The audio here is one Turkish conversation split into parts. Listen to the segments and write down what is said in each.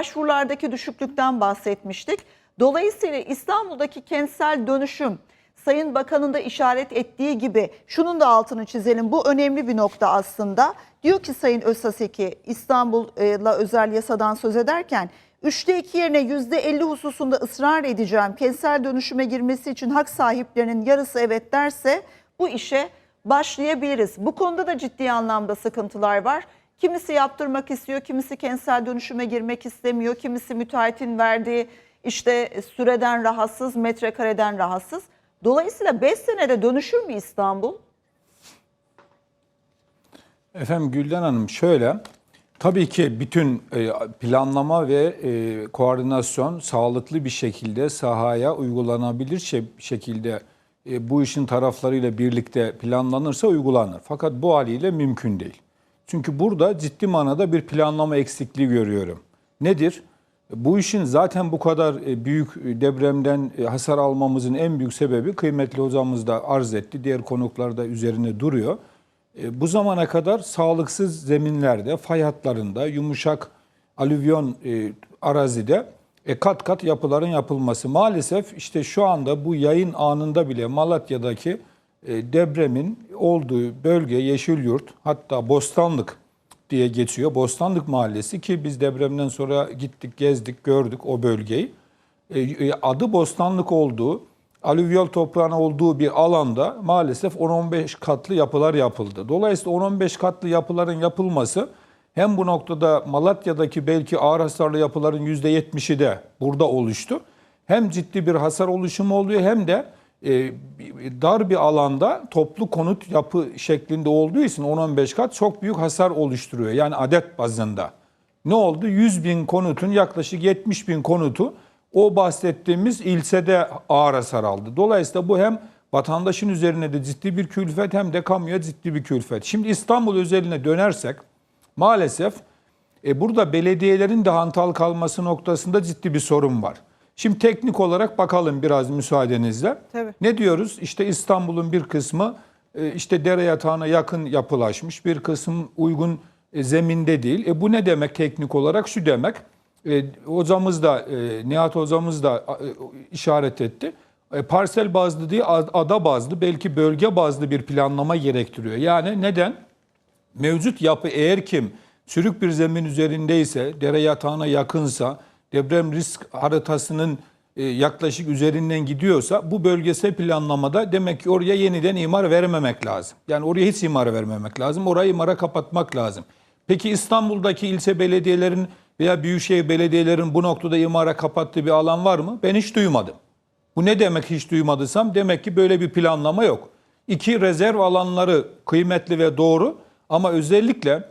başvurulardaki düşüklükten bahsetmiştik. Dolayısıyla İstanbul'daki kentsel dönüşüm Sayın Bakan'ın da işaret ettiği gibi şunun da altını çizelim. Bu önemli bir nokta aslında. Diyor ki Sayın Özsaseki İstanbul'la özel yasadan söz ederken üçte iki yerine yüzde elli hususunda ısrar edeceğim. Kentsel dönüşüme girmesi için hak sahiplerinin yarısı evet derse bu işe başlayabiliriz. Bu konuda da ciddi anlamda sıkıntılar var. Kimisi yaptırmak istiyor, kimisi kentsel dönüşüme girmek istemiyor, kimisi müteahhitin verdiği işte süreden rahatsız, metrekareden rahatsız. Dolayısıyla 5 senede dönüşür mü İstanbul? Efendim Gülden Hanım şöyle, tabii ki bütün e, planlama ve e, koordinasyon sağlıklı bir şekilde sahaya uygulanabilir şekilde e, bu işin taraflarıyla birlikte planlanırsa uygulanır. Fakat bu haliyle mümkün değil. Çünkü burada ciddi manada bir planlama eksikliği görüyorum. Nedir? Bu işin zaten bu kadar e, büyük depremden e, hasar almamızın en büyük sebebi kıymetli hocamız da arz etti. Diğer konuklar da üzerine duruyor. E, Bu zamana kadar sağlıksız zeminlerde, fay hatlarında, yumuşak alüvyon e, arazide e, kat kat yapıların yapılması. Maalesef işte şu anda bu yayın anında bile Malatya'daki e, depremin olduğu bölge Yeşilyurt hatta Bostanlık diye geçiyor. Bostanlık Mahallesi ki biz depremden sonra gittik, gezdik, gördük o bölgeyi. E, e, adı Bostanlık olduğu, alüvyal toprağın olduğu bir alanda maalesef 10-15 katlı yapılar yapıldı. Dolayısıyla 10-15 katlı yapıların yapılması hem bu noktada Malatya'daki belki ağır hasarlı yapıların %70'i de burada oluştu. Hem ciddi bir hasar oluşumu oluyor hem de e, dar bir alanda toplu konut yapı şeklinde olduğu için 10-15 kat çok büyük hasar oluşturuyor. Yani adet bazında. Ne oldu? 100 bin konutun yaklaşık 70 bin konutu o bahsettiğimiz ilçede ağır hasar aldı. Dolayısıyla bu hem vatandaşın üzerine de ciddi bir külfet hem de kamuya ciddi bir külfet. Şimdi İstanbul özeline dönersek maalesef e, burada belediyelerin de hantal kalması noktasında ciddi bir sorun var. Şimdi teknik olarak bakalım biraz müsaadenizle. Tabii. Ne diyoruz? İşte İstanbul'un bir kısmı e, işte dere yatağına yakın yapılaşmış, bir kısım uygun e, zeminde değil. E bu ne demek teknik olarak? Şu demek, e, hocamız da, e, Nihat hocamız da e, işaret etti. E, parsel bazlı değil, ad- ada bazlı, belki bölge bazlı bir planlama gerektiriyor. Yani neden? Mevcut yapı eğer kim sürük bir zemin üzerindeyse, dere yatağına yakınsa, deprem risk haritasının e, yaklaşık üzerinden gidiyorsa bu bölgesel planlamada demek ki oraya yeniden imar vermemek lazım. Yani oraya hiç imar vermemek lazım. Orayı imara kapatmak lazım. Peki İstanbul'daki ilçe belediyelerin veya büyükşehir belediyelerin bu noktada imara kapattığı bir alan var mı? Ben hiç duymadım. Bu ne demek hiç duymadıysam? Demek ki böyle bir planlama yok. İki rezerv alanları kıymetli ve doğru ama özellikle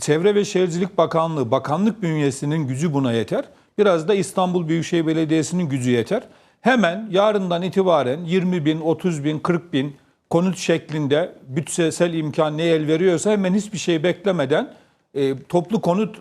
Çevre ve Şehircilik Bakanlığı, bakanlık bünyesinin gücü buna yeter. Biraz da İstanbul Büyükşehir Belediyesi'nin gücü yeter. Hemen yarından itibaren 20 bin, 30 bin, 40 bin konut şeklinde bütçesel imkan ne el veriyorsa hemen hiçbir şey beklemeden e, toplu konut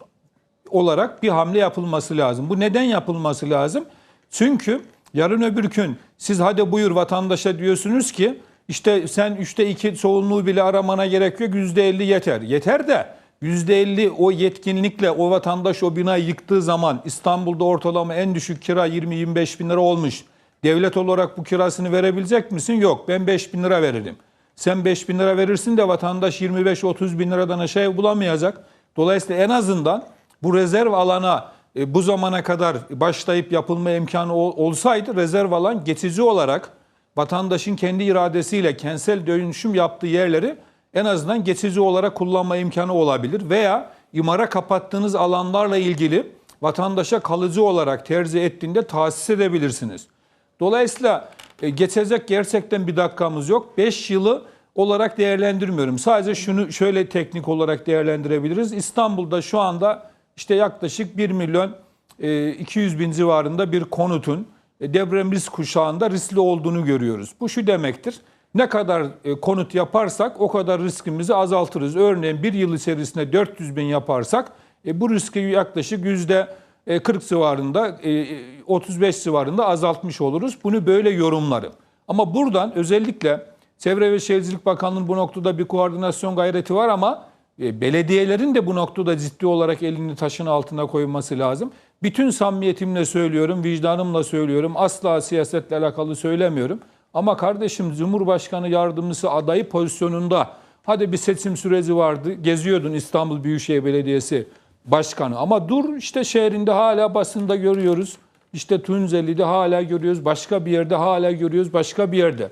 olarak bir hamle yapılması lazım. Bu neden yapılması lazım? Çünkü yarın öbür gün siz hadi buyur vatandaşa diyorsunuz ki işte sen üçte iki çoğunluğu bile aramana gerek yok yüzde elli yeter. Yeter de yüzde elli o yetkinlikle o vatandaş o binayı yıktığı zaman İstanbul'da ortalama en düşük kira 20-25 bin lira olmuş. Devlet olarak bu kirasını verebilecek misin? Yok ben 5 bin lira veririm. Sen 5 bin lira verirsin de vatandaş 25-30 bin liradan aşağıya bulamayacak. Dolayısıyla en azından bu rezerv alana e, bu zamana kadar başlayıp yapılma imkanı ol- olsaydı rezerv alan geçici olarak vatandaşın kendi iradesiyle kentsel dönüşüm yaptığı yerleri en azından geçici olarak kullanma imkanı olabilir veya imara kapattığınız alanlarla ilgili vatandaşa kalıcı olarak tercih ettiğinde tahsis edebilirsiniz. Dolayısıyla e, geçecek gerçekten bir dakikamız yok. 5 yılı olarak değerlendirmiyorum. Sadece şunu şöyle teknik olarak değerlendirebiliriz. İstanbul'da şu anda işte yaklaşık 1 milyon e, 200 bin civarında bir konutun e, deprem risk kuşağında riskli olduğunu görüyoruz. Bu şu demektir. Ne kadar e, konut yaparsak o kadar riskimizi azaltırız. Örneğin bir yıl içerisinde 400 bin yaparsak e, bu riski yaklaşık yüzde e, 40 civarında, e, 35 civarında azaltmış oluruz. Bunu böyle yorumlarım. Ama buradan özellikle Çevre ve Şehircilik Bakanlığı'nın bu noktada bir koordinasyon gayreti var ama belediyelerin de bu noktada ciddi olarak elini taşın altına koyması lazım. Bütün samimiyetimle söylüyorum, vicdanımla söylüyorum. Asla siyasetle alakalı söylemiyorum. Ama kardeşim Cumhurbaşkanı yardımcısı adayı pozisyonunda hadi bir seçim süreci vardı. Geziyordun İstanbul Büyükşehir Belediyesi başkanı. Ama dur işte şehrinde hala basında görüyoruz. İşte Tunceli'de hala görüyoruz. Başka bir yerde hala görüyoruz. Başka bir yerde.